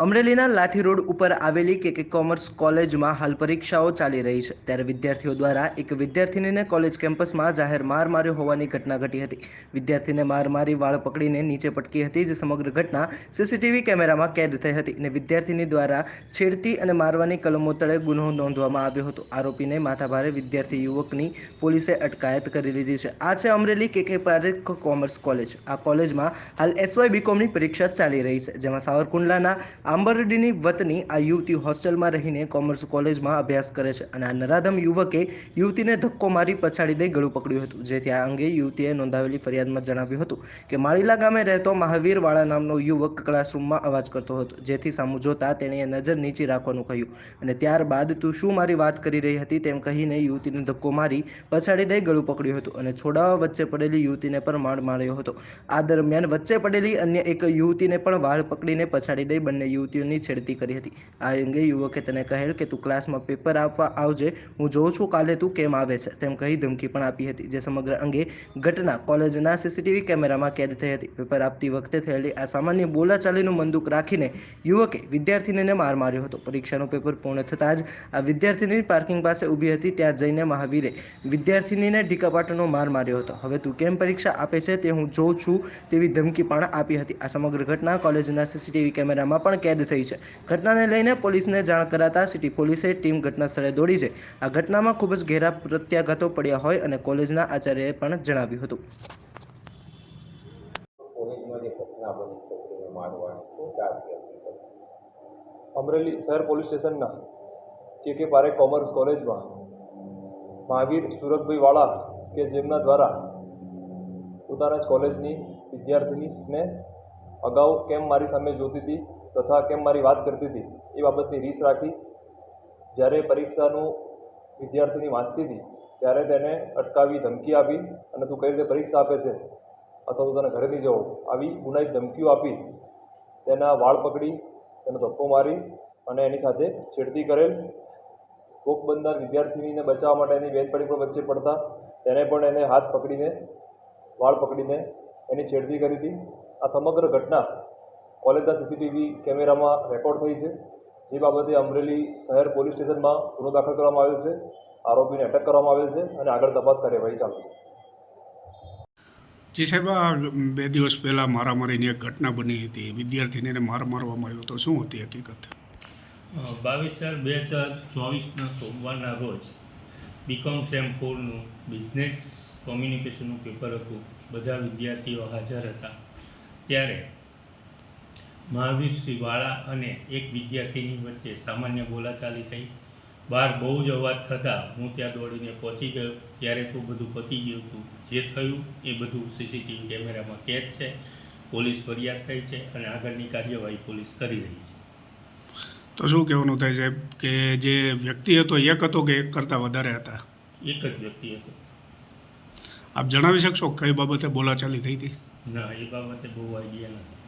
અમરેલીના લાઠી રોડ ઉપર આવેલી કે કે કોમર્સ કોલેજમાં હાલ પરીક્ષાઓ ચાલી રહી છે. ત્યારે વિદ્યાર્થીઓ દ્વારા એક વિદ્યાર્થીનીને કોલેજ કેમ્પસમાં જાહેર માર માર્યો હોવાની ઘટના ઘટી હતી. વિદ્યાર્થીને માર મારી વાળ પકડીને નીચે પટકી હતી, જે સમગ્ર ઘટના સીસીટીવી કેમેરામાં કેદ થઈ હતી અને વિદ્યાર્થીની દ્વારા છેડતી અને મારવાની કલમો તળે ગુનો નોંધવામાં આવ્યો હતો. આરોપીને માથાભારે વિદ્યાર્થી યુવકની પોલીસે અટકાયત કરી લીધી છે. આ છે અમરેલી કે કે પારેખ કોમર્સ કોલેજ. આ કોલેજમાં હાલ એસવાય બીકોમની પરીક્ષા ચાલી રહી છે, જેમાં સાવરકુંડલાના આંબરડીની વતની આ યુવતી હોસ્ટેલમાં રહીને કોમર્સ કોલેજમાં અભ્યાસ કરે છે અને આ નરાધમ યુવકે યુવતીને ધક્કો મારી પછાડી દઈ ગળું પકડ્યું હતું. જેથી આ અંગે યુવતીએ નોંધાવેલી ફરિયાદમાં જણાવ્યું હતું કે, માળીલા ગામે રહેતો મહાવીરવાળા નામનો યુવક ક્લાસરૂમમાં અવાજ કરતો હતો. જેથી સામુ જોતા તેણીએ નજર નીચી રાખવાનું કહ્યું. અને ત્યારબાદ તું શું મારી વાત કરી રહી હતી? તેમ કહીને યુવતીને ધક્કો મારી પછાડી દઈ ગળું પકડ્યું હતું અને છોડાવા વચ્ચે પડેલી યુવતીને પણ માર માર્યો હતો. આ દરમિયાન વચ્ચે પડેલી અન્ય એક યુવતીને પણ વાળ પકડીને પછાડી દઈ બંને યુવતીઓની છેડતી કરી હતી. આ અંગે યુવકે તેને કહેલ કે, તું ક્લાસમાં પેપર આપવા આવજે, હું જોઉં છું કાલે તું કેમ આવે છે. તેમ કહી ધમકી પણ આપી હતી, જે સમગ્ર અંગે ઘટના કોલેજના સીસીટીવી કેમેરામાં કેદ થઈ હતી. પેપર આપતી વખતે થયેલી આ સામાન્ય બોલાચાલીનું મંદુક રાખીને યુવકે વિદ્યાર્થીનીને માર માર્યો હતો. પરીક્ષાનું પેપર પૂર્ણ થતાં જ આ વિદ્યાર્થીની પાર્કિંગ પાસે ઊભી હતી. ત્યાં જઈને મહાવીરે વિદ્યાર્થીનીને ઢીકાપાટનો માર માર્યો હતો. હવે તું કેમ પરીક્ષા આપે છે તે હું જોઉં છું, તેવી ધમકી પણ આપી હતી. આ સમગ્ર ઘટના કોલેજના સીસીટીવી કેમેરામાં પણ કેદ થઈ છે. ઘટનાને લઈને પોલીસને જાણ કરાતા સિટી પોલીસે ટીમ ઘટના સ્થળે દોડી છે. આ ઘટનામાં ખૂબ જ ઘેરા પ્રત્યાઘાતો પડ્યા હોય અને કોલેજના આચાર્યએ પણ જણાવ્યું હતું. અમરેલી શહેર પોલીસ સ્ટેશનના કે કે પારેખ કોમર્સ કોલેજમાં મહાવીર સુરતભાઈ વાળા કે જેમના દ્વારા પોતાના જ કોલેજની વિદ્યાર્થીનીને અગાઉ કેમ મારી સામે જોતી હતી તથા કેમ મારી વાત કરતી હતી, એ બાબતની રીસ રાખી. જ્યારે પરીક્ષાનું વિદ્યાર્થીની વાંચતી હતી, ત્યારે તેને અટકાવી ધમકી આપી અને તું કઈ રીતે પરીક્ષા આપે છે? અથવા તો તને ઘરે નહીં જવો? આવી ગુનાહિત ધમકીઓ આપી તેના વાળ પકડી, તેને ધક્કો મારી અને એની સાથે છેડતી કરેલ. ભોગ બનનાર વિદ્યાર્થીનીને બચાવવા માટે એની બેનપણી પણ વચ્ચે પડતા તેને પણ એને હાથ પકડીને, વાળ પકડીને એની છેડતી કરી હતી. આ સમગ્ર ઘટના કોલેજના સીસીટીવી કેમેરામાં રેકોર્ડ થઈ છે. જે બાબતે અમરેલી શહેર પોલીસ સ્ટેશનમાં ગુનો દાખલ કરવામાં આવેલ છે. આરોપીને અટક કરવામાં આવેલ છે અને આગળ તપાસ કાર્યવાહી ચાલુ છે. જી સાહેબ આ બે દિવસ પહેલાં મારામારીની એક ઘટના બની હતી. વિદ્યાર્થીને માર મારવામાં આવ્યો હતો. શું હતી હકીકત? બાવીસ ચાર બે હજાર ચોવીસના સોમવારના રોજ બીકોમ સેમ ફોરનું બિઝનેસ કોમ્યુનિકેશનનું પેપર હતું. બધા વિદ્યાર્થીઓ હાજર હતા. ત્યારે મહાવીર શ્રી વાળા અને એક વિદ્યાર્થીની વચ્ચે સામાન્ય બોલાચાલી થઈ. બહાર બહુ જ અવાજ થતાં હું ત્યાં દોડીને પહોંચી ગયો. ત્યારે તો બધું પતી ગયું હતું. જે થયું એ બધું સીસીટીવી કેમેરામાં કેદ છે. પોલીસ ફરિયાદ થઈ છે અને આગળની કાર્યવાહી પોલીસ કરી રહી છે. તો શું કહેવાનું થાય સાહેબ? કે જે વ્યક્તિ હતો એક હતો કે એક કરતાં વધારે હતા? એક જ વ્યક્તિ હતો. આપ જણાવી શકશો કઈ બાબતે બોલાચાલી થઈ હતી? ના એ બાબતે બહુ આઈડિયા નથી.